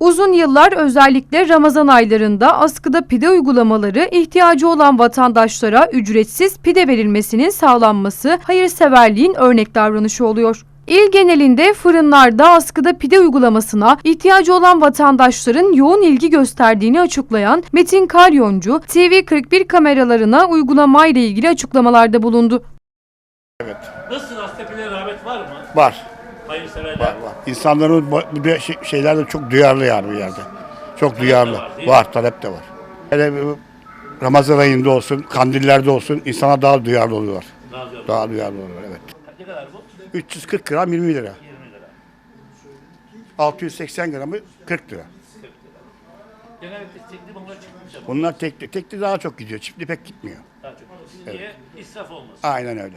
Uzun yıllar özellikle Ramazan aylarında askıda pide uygulamaları ihtiyacı olan vatandaşlara ücretsiz pide verilmesinin sağlanması hayırseverliğin örnek davranışı oluyor. İl genelinde fırınlarda askıda pide uygulamasına ihtiyacı olan vatandaşların yoğun ilgi gösterdiğini açıklayan Metin Karyoncu, TV41 kameralarına uygulamayla ilgili açıklamalarda bulundu. Nasılsın Astepe'de rağbet var mı? Var. Hayırseverler. Var, var. İnsanların bu şey- şeylerde çok duyarlı yani bu yerde. Çok duyarlı. var? Var, talep de var. Hele Ramazan ayında olsun, kandillerde olsun insana daha duyarlı oluyorlar. Daha zor. Daha duyarlı oluyorlar evet. Ne kadar bu? 340 gram 20 lira. 20 lira. 680 gramı 40 lira. Genellikle tekli bunlar çıkmış ama Bunlar tekli. Tekli daha çok gidiyor. Çiftli pek gitmiyor. daha çok. Niye? İsraf olmasın. Aynen öyle.